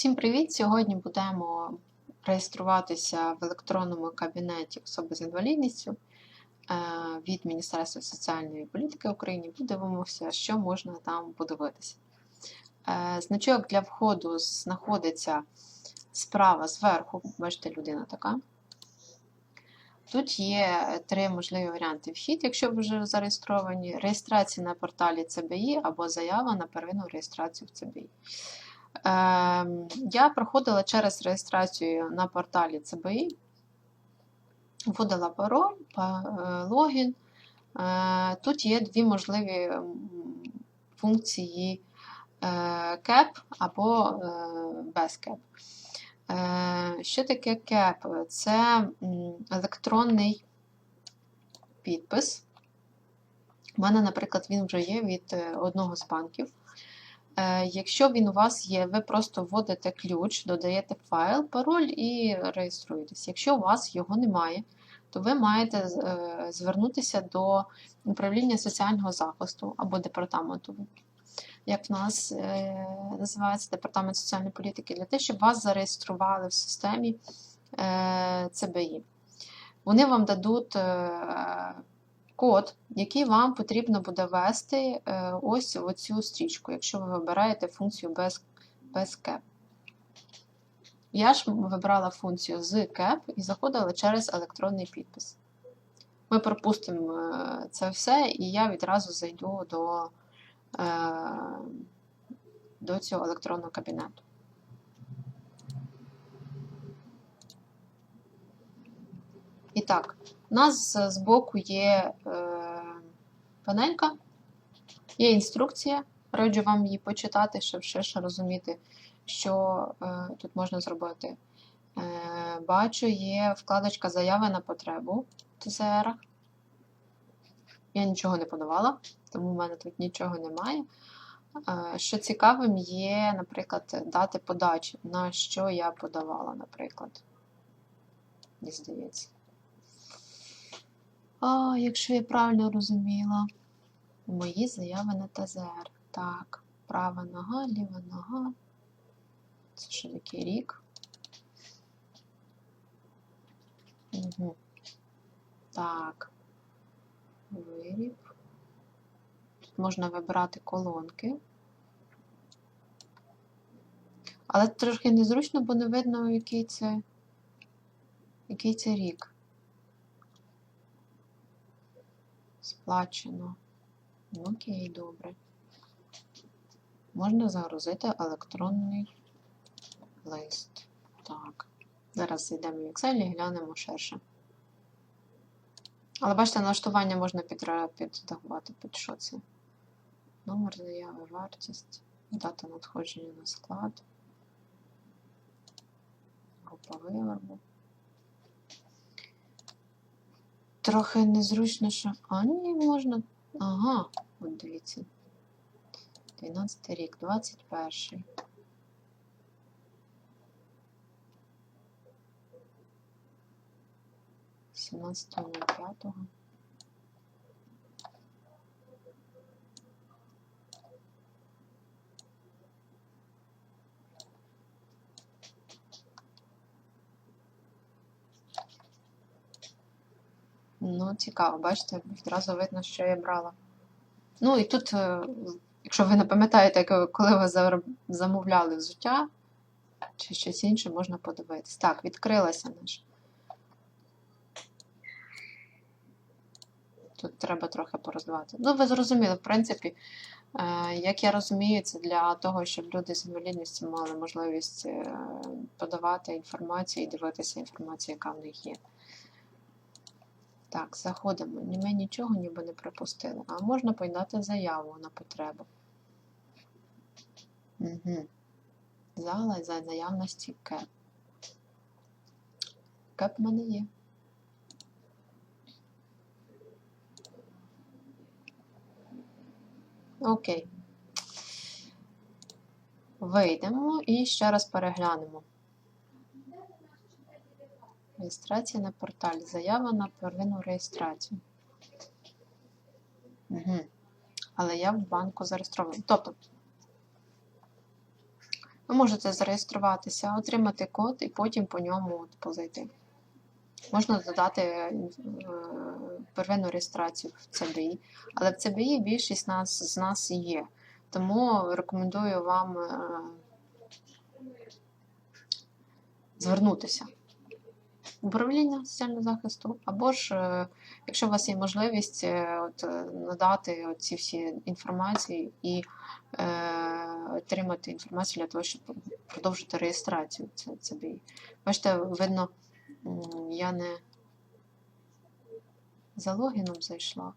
Всім привіт! Сьогодні будемо реєструватися в електронному кабінеті особи з інвалідністю е, від Міністерства соціальної політики України. Подивимося, що можна там подивитися. Е, Значок для входу знаходиться справа зверху, бачите, людина така. Тут є три можливі варіанти вхід, якщо ви вже зареєстровані, реєстрація на порталі ЦБІ або заява на первинну реєстрацію в ЦБІ. Ем, Я проходила через реєстрацію на порталі ЦБІ, вводила пароль, е, логін. Е, Тут є дві можливі функції CAP або е, без CAP. Що таке CAP? Це електронний підпис. У мене, наприклад, він вже є від одного з банків. Е, Якщо він у вас є, ви просто вводите ключ, додаєте файл, пароль і реєструєтесь. Якщо у вас його немає, то ви маєте е, звернутися до управління соціального захисту або департаменту, як в нас е, називається департамент соціальної політики, для того, щоб вас зареєстрували в системі ЦБІ. Вони вам дадуть код, який вам потрібно буде ввести е, ось в оцю стрічку, якщо ви вибираєте функцію без, без кеп. Я ж вибрала функцію з кеп і заходила через електронний підпис. Ми пропустимо е, це все, і я відразу зайду до, е, до цього електронного кабінету. Так, у нас з- збоку є е, панелька, є інструкція. Раджу вам її почитати, щоб ж розуміти, що е, тут можна зробити. Е, бачу, є вкладочка Заяви на потребу ТЗР. Я нічого не подавала, тому в мене тут нічого немає. Що цікавим, є, наприклад, дати подачі, на що я подавала, наприклад. Мені здається. А, якщо я правильно розуміла, мої заяви на ТЗР. Так, права нога, ліва нога. Це що такий рік? Угу. Так. Виріб. Тут можна вибирати колонки. Але трошки незручно, бо не видно, який це, який це рік. Сплачено. Ну, Окей, добре. Можна загрузити електронний лист. Так. Зараз зайдемо в Excel і глянемо ширше. Але бачите, налаштування можна піддавати під що це. Номер заяви, вартість, дата надходження на склад, група виробу. Трохи незручно, що. А, ні, можна. Ага, от дивіться. 12 рік, 21. Сімнадцятого п'ятого. Ну, цікаво, бачите, відразу видно, що я брала. Ну і тут, е, якщо ви не пам'ятаєте, коли ви замовляли взуття чи щось інше, можна подивитись. Так, відкрилася наша. Тут треба трохи пороздавати. Ну, ви зрозуміли, в принципі, е, як я розумію, це для того, щоб люди з інвалідністю мали можливість е, подавати інформацію і дивитися інформацію, яка в них є. Так, заходимо. Ми нічого ніби не пропустили. А можна подати заяву на потребу. Угу. Зала за наявності КЕП. КЕП в мене є. Окей. Вийдемо і ще раз переглянемо. Реєстрація на порталі. Заява на первинну реєстрацію. Угу. Але я в банку зареєстрована. Тобто, Ви можете зареєструватися, отримати код і потім по ньому от позайти. Можна додати е, первинну реєстрацію в CBI, але в CBI більшість нас, з нас є. Тому рекомендую вам е, звернутися управління соціального захисту, або ж, е, якщо у вас є можливість, е, от, е, надати ці всі інформації і е, отримати інформацію для того, щоб продовжити реєстрацію це- CBI. Бачите, видно, я не за логіном зайшла.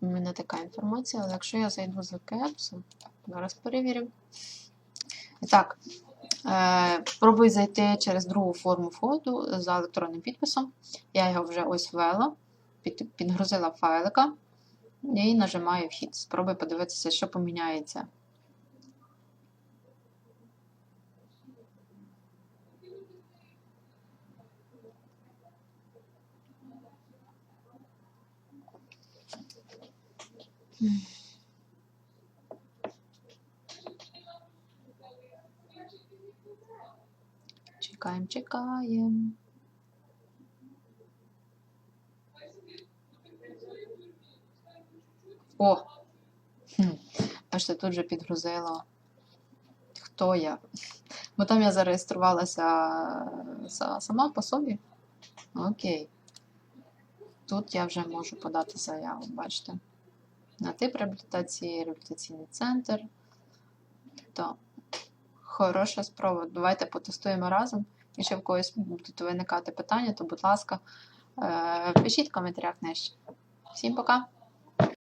У мене така інформація, але якщо я зайду за кепсу, зараз перевіримо. І так, е, пробуй зайти через другу форму входу за електронним підписом. Я його вже ось ввела, підгрузила файлика і нажимаю вхід. Спробуй подивитися, що поміняється. Чекаємо, чекаємо. О! Хм. Бачите, тут же підгрузило. Хто я? Бо там я зареєструвалася сама по собі. Окей. Тут я вже можу подати заяву, бачите. На тип реабілітації, реабілітаційний центр. То хороша спроба. Давайте потестуємо разом. Якщо в когось будуть виникати питання, то, будь ласка, е, пишіть в коментарях нижче. Всім пока!